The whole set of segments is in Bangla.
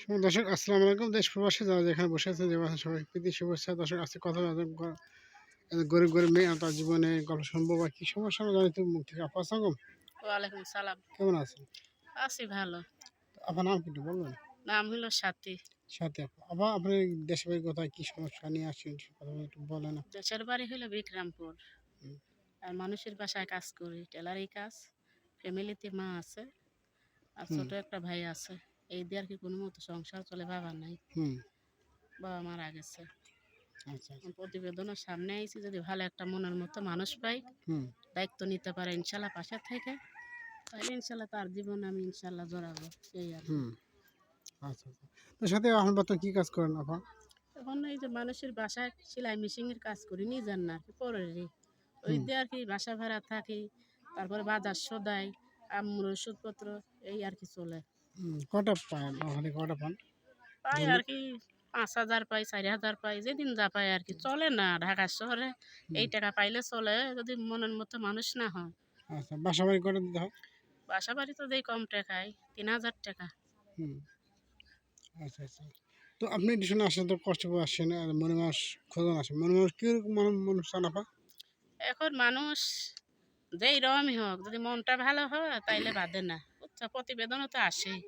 সুপ্রিয় দর্শক আসসালামু আলাইকুম। দেশ প্রবাসী যারা যেখানে বসে আছেন যে বাসা সবাই প্রীতি শুভেচ্ছা দর্শক আজকে কথা গরিব গরিব মেয়ে তার জীবনে গল্প সম্ভব বা কি সমস্যা আমি জানি তুমি মুখ থেকে আপা সাগম ওয়ালাইকুম সালাম। কেমন আছেন? আছি ভালো। আপনার নাম কিন্তু বলবেন? নাম হলো সাথী। সাথে আপা। আপা আপনি দেশের বাড়ি কোথায় কি সমস্যা নিয়ে আসছেন সে কথা একটু বলেন। দেশের বাড়ি হলো বিক্রমপুর। আর মানুষের বাসায় কাজ করি টেলারি কাজ ফ্যামিলিতে মা আছে আর। ছোট একটা ভাই আছে। এই দিয়ে আর কি কোনো মতো সংসার চলে বাবা নাই। বাবা মারা গেছে। আচ্ছা আচ্ছা। প্রতিবেদনের সামনে আইছি যদি ভালো একটা মনের মতো মানুষ পাই হুম। দায়িত্ব নিতে পারে ইনশাল্লাহ পাশে থেকে। তাহলে ইনশাল্লাহ তার জীবন আমি ইনশাল্লাহ জড়াবো এই আর হুম। আচ্ছা আচ্ছা। তো সাথে এখন বর্তমানে কি কাজ করেন আপা? এখন এই যে মানুষের বাসায় সেলাই মেশিনের কাজ করি নিজের না কি পরেরই। ওই দিয়ে আর কি বাসা ভাড়া থাকি তারপরে বাজার সদাই আম্মুর ওষুধপত্র এই আর কি চলে। কটা পান ওখানে কটা পান? পাই আর কি পাঁচ হাজার পাই চারি হাজার পাই যেদিন যা পাই আর কি চলে না ঢাকা শহরে। এই টাকা পাইলে চলে যদি মনের মতো মানুষ না হয়। আচ্ছা বাসা বাড়ি কটা দিতে হয়? বাসা বাড়ি তো দেই কম টাকায় তিন হাজার টাকা। হুম। আচ্ছা আচ্ছা। তো আপনি টিউশনে আসেন তো কষ্ট করে আসছেন আর মনে মাস খোঁজন আসেন। মনে মানুষ কীরকম মনে মানুষ চান আপা এখন মানুষ যেই রকমই হোক যদি মনটা ভালো হয় তাইলে বাদে না। প্রতিবেদনও তো আসেই।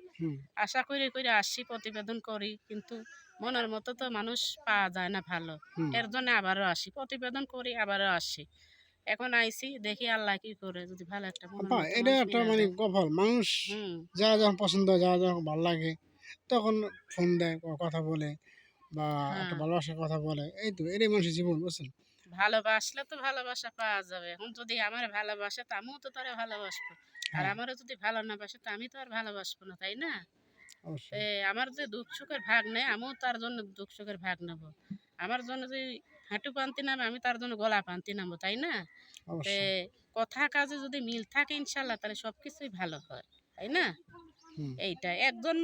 আশা করে করে আসি প্রতিবেদন করি কিন্তু মনের মতো তো মানুষ পাওয়া যায় না ভালো। এর জন্য আবারও আসি প্রতিবেদন করি আবারও আসি। এখন আইসি দেখি আল্লাহ কি করে যদি ভালো একটা এটা একটা মানে। কপাল মানুষ যারা যখন পছন্দ যারা যখন ভালো লাগে তখন ফোন দেয় কথা বলে বা একটা হ্যাঁ। ভালোবাসার কথা বলে এই তো এটাই মানুষের জীবন বুঝছেন? ভালোবাসলে তো ভালোবাসা পাওয়া যাবে এখন যদি আমার ভালোবাসে তো আমিও তো তারা ভালোবাসবো। আর হ্যাঁ। আমারও যদি ভালো না বাসে তো আমি তো আর ভালোবাসবো না তাই না? আমার যে দুঃখ সুখের ভাগ নেই আমিও তার জন্য দুঃখ সুখের ভাগ নেব। আমার জন্য যদি হাঁটু পান্তি নামে আমি তার জন্য গলা পান্তি নামবো তাই না? কথা কাজে যদি মিল থাকে ইনশাল্লাহ তাহলে সব কিছুই ভালো হয় তাই না? এইটা একজন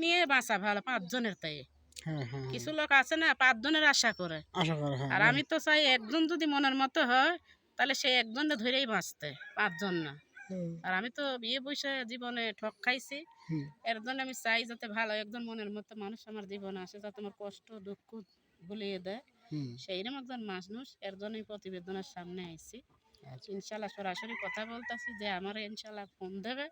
নিয়ে বাঁচা ভালো পাঁচজনের তাই। হ্যাঁ হ্যাঁ কিছু লোক আছে না পাঁচজনের আশা করে। আশা করা আর আমি তো চাই একজন যদি মনের মতো হয় তাহলে সে একজনে ধরেই বাঁচতে পাঁচজন না। আর আমি তো বিয়ে বসে জীবনে ঠক খাইছি। এর জন্য আমি চাই যাতে ভালো একজন মনের মতো মানুষ আমার জীবনে আসে যাতে আমার কষ্ট দুঃখ ভুলিয়ে দেয়। সেইরকম একজন মানুষ এর জন্যই প্রতিবেদনের সামনে আইছি। আচ্ছা, ইনশাল্লাহ সরাসরি কথা বলতেছি যে আমার ইনশাল্লাহ ফোন দেবে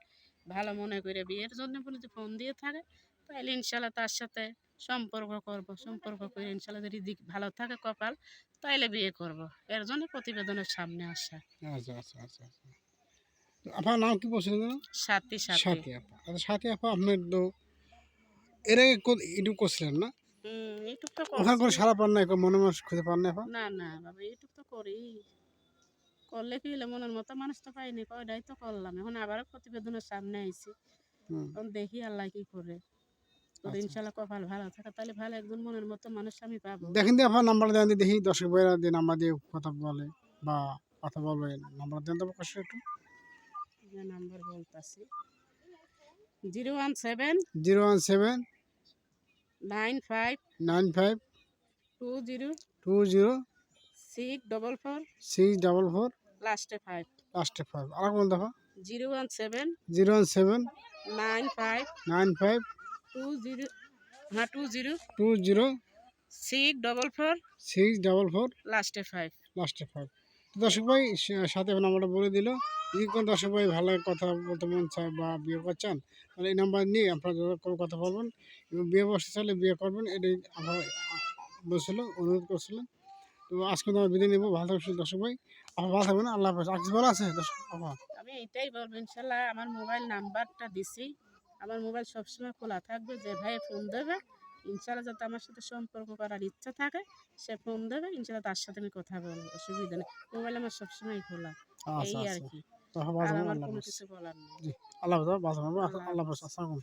ভালো মনে করে বিয়ের জন্য যদি ফোন দিয়ে থাকে। তাহলে ইনশাল্লাহ তার সাথে সম্পর্ক করব সম্পর্ক করে ইনশাল্লাহ যদি দিক ভালো থাকে কপাল তাইলে বিয়ে করব। এর জন্য প্রতিবেদনের সামনে আসা। আচ্ছা আচ্ছা আচ্ছা আচ্ছা। আপনার নাম কি বলছিলেন যেন? সাথী সাথী। সাথী আপা। আচ্ছা সাথী আপা আপনার তো এর আগে ইউটিউব করছিলেন না? হুম ইউটিউব তো ওখানে কোনো সারা পান না কোনো মনে মানুষ খুঁজে পান না আপা? না না বাবা ইউটিউব তো করি। করলে কি হলে মনের মতো মানুষ তো পাইনি কয়টাই তো করলাম। এখন আবার প্রতিবেদনের সামনে আইছি। এখন দেখি আল্লাহ কি করে। আচ্ছা। ইনশাল্লাহ কপাল ভালো থাকে তাহলে ভালো একজন মনের মতো মানুষ আমি পাবো। দেখেন দিয়ে আপনার নাম্বার দেন দেখি দর্শক ভাইরা দিয়ে নাম্বার দিয়ে কথা বলে বা কথা বলবে নাম্বার দেন তো কষ্ট একটু। নাম্বার বলতাছি। Zero one seven zero one seven nine five nine five two zero two zero six double four six double four লাস্টে ফাইভ লাস্টে ফাইভ। আর কোন দফা zero one seven zero one seven nine five nine five two zero হ্যাঁ two zero two zero six double four six double four লাস্টে ফাইভ লাস্টে ফাইভ। দর্শক ভাই সাথে নাম্বারটা বলে দিল। কোনো দর্শক ভাই ভালো কথা বলতে মন চায় বা বিয়ে করছেন তাহলে এই নাম্বার নিয়ে আপনারা করে কথা বলবেন এবং বিয়ে বসতে চাইলে বিয়ে করবেন এটাই আমার বলছিল অনুরোধ করছিলেন তো আজকে তো আমরা বিদায় নেব ভালো থাকবেন দর্শক ভাই। আপনার ভালো থাকবেন আল্লাহ হাফেজ। আর কিছু বলা আছে দর্শক আমার আমি এটাই বলব ইনশাল্লাহ আমার মোবাইল নাম্বারটা দিছি। আমার মোবাইল সবসময় খোলা থাকবে যে ভাই ফোন দেবে ইনশাল্লাহ যাতে আমার সাথে সম্পর্ক করার ইচ্ছা থাকে সে ফোন দেবে ইনশাল্লাহ তার সাথে আমি কথা বলব অসুবিধা নেই। মোবাইল আমার সবসময় খোলা আচ্ছা এই আর আচ্ছা। কি। আল্লাহ আল্লাহ আল্লাহ। আসসালামু